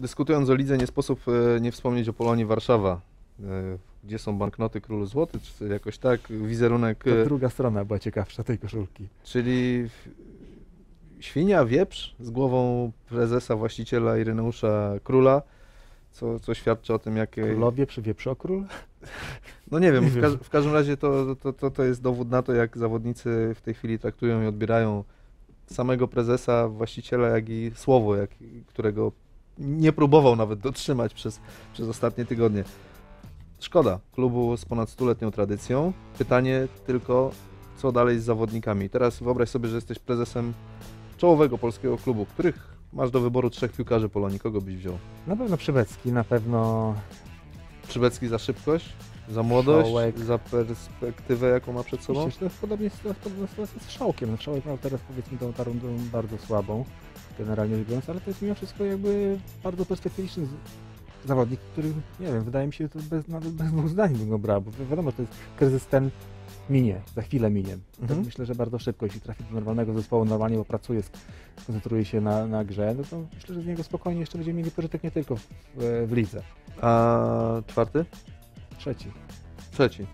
Dyskutując o lidze, nie sposób e, nie wspomnieć o Polonii Warszawa. E, Gdzie są banknoty Królu Złoty, czy jakoś tak, wizerunek, To e, druga strona była ciekawsza tej koszulki. czyli świnia, wieprz z głową prezesa, właściciela Ireneusza Króla, co, co świadczy o tym, jakie... Królowie przy wieprzokról? No nie wiem, Nie w, każ, w każdym razie to, to, to, to jest dowód na to, jak zawodnicy w tej chwili traktują i odbierają samego prezesa, właściciela, jak i słowo, jak, którego nie próbował nawet dotrzymać przez, przez ostatnie tygodnie. Szkoda klubu z ponad stuletnią tradycją. Pytanie tylko, co dalej z zawodnikami. Teraz wyobraź sobie, że jesteś prezesem czołowego polskiego klubu, których masz do wyboru trzech piłkarzy Polonii. Kogo byś wziął? Na pewno Przybecki, na pewno Przybecki za szybkość, za młodość, za perspektywę, jaką ma przed sobą? Myślę, że to jest podobnie z, z, Szałkiem. No, Szałek miał teraz powiedzmy tą, tą rundę bardzo słabą, generalnie rzecz biorąc, ale to jest mimo wszystko jakby bardzo perspektywiczny zawodnik, który, nie wiem, wydaje mi się, że to bez, nawet bez dwóch zdań bym go brał, bo wi- wiadomo, że to jest kryzys ten minie, za chwilę minie. Mhm. Tak myślę, że bardzo szybko, jeśli trafi do normalnego zespołu, normalnie popracuje, sk- skoncentruje się na, na grze, no to myślę, że z niego spokojnie jeszcze będziemy mieli pożytek nie tylko w, w, w lidze. A czwarty? Trzeci. Trzeci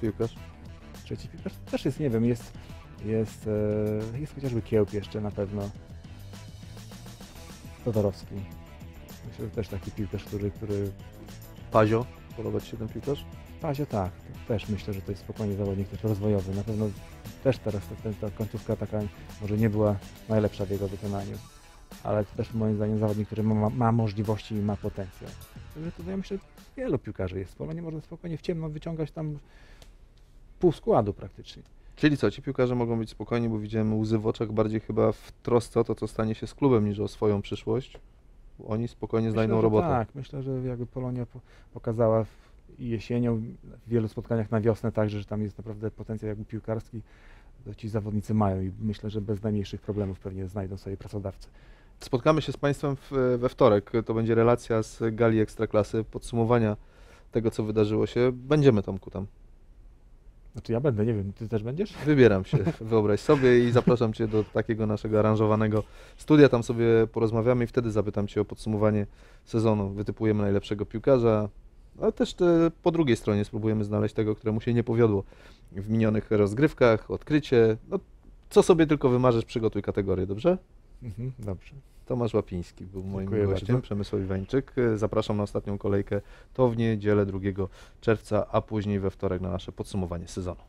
piłkarz. Trzeci piłkarz też jest, nie wiem, jest, jest, e, jest chociażby Kiełb jeszcze na pewno. Todorowski. Myślę, że też taki piłkarz, który, który Pazio. Podoba Ci się ten piłkarz? Pazio tak, też myślę, że to jest spokojnie zawodnik też rozwojowy. Na pewno też teraz ta, ta, ta końcówka taka może nie była najlepsza w jego wykonaniu, ale to też moim zdaniem zawodnik, który ma, ma możliwości i ma potencjał. Także ja myślę, że wielu piłkarzy jest. Polonie można spokojnie w ciemno wyciągać tam pół składu praktycznie. Czyli co, ci piłkarze mogą być spokojni, bo widziałem łzy w oczach bardziej chyba w trosce o to, co stanie się z klubem, niż o swoją przyszłość. Oni spokojnie znajdą myślę, że robotę. Tak, myślę, że jakby Polonia po, pokazała w, jesienią w wielu spotkaniach na wiosnę także, że tam jest naprawdę potencjał jakby piłkarski, to ci zawodnicy mają i myślę, że bez najmniejszych problemów pewnie znajdą sobie pracodawcę. Spotkamy się z Państwem w, we wtorek. To będzie relacja z gali Ekstraklasy, podsumowania tego, co wydarzyło się. Będziemy Tomku tam. Znaczy ja będę, nie wiem, ty też będziesz? Wybieram się, wyobraź sobie i zapraszam Cię do takiego naszego aranżowanego studia. Tam sobie porozmawiamy i wtedy zapytam Cię o podsumowanie sezonu. Wytypujemy najlepszego piłkarza, ale też te, po drugiej stronie spróbujemy znaleźć tego, któremu się nie powiodło w minionych rozgrywkach, odkrycie. No, co sobie tylko wymarzysz, przygotuj kategorię, dobrze? Mhm, dobrze. Tomasz Łapiński był moim Dziękuję gościem, bardzo. Przemysław Iwańczyk. Zapraszam na ostatnią kolejkę to w niedzielę 2 czerwca, a później we wtorek na nasze podsumowanie sezonu.